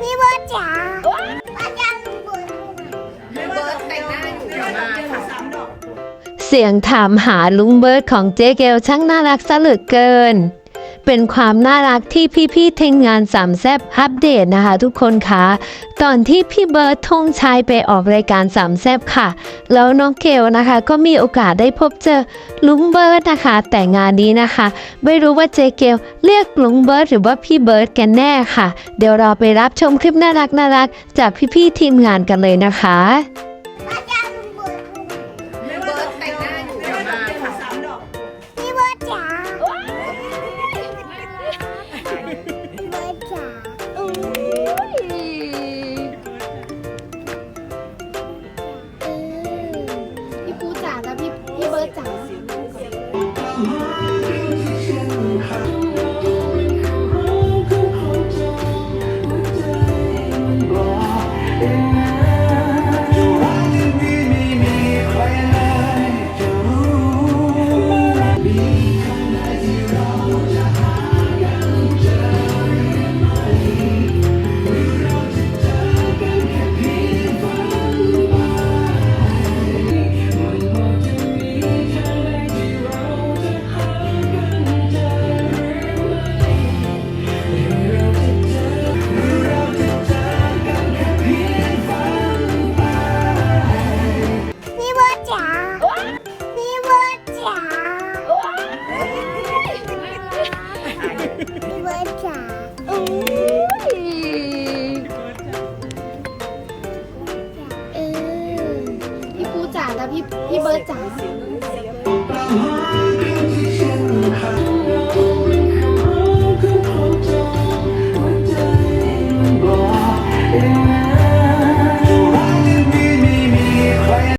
พี่เบิร์ดจ๋าป้าจังเบิร์ดไม่ว่าจะแต่งหน้าอยู่เดี๋ยวมาค่ะเสียงถามหาลุงเบิร์ดของเจ๊เกลช่างน่ารักซะเหลือเกิน เป็นความน่ารักที่พี่ๆทีมงานสามแซบอัปเดตนะคะ ทุกคนคะตอนที่พี่เบิร์ดธงชัยไปออกรายการสามแซบค่ะ แล้วน้องเกลนะคะ ก็มีโอกาสได้พบเจอลุงเบิร์ดนะคะ แต่งานนี้นะคะ ไม่รู้ว่าเจเกลเรียกลุงเบิร์ดหรือว่าพี่เบิร์ดกันแน่ค่ะ เดี๋ยวเราไปรับชมคลิปน่ารักน่ารักจากพี่ๆทีมงานกันเลยนะคะ 我讲？ พี่ปูจ๋าและพี่พี่เบิร์ดจ๋า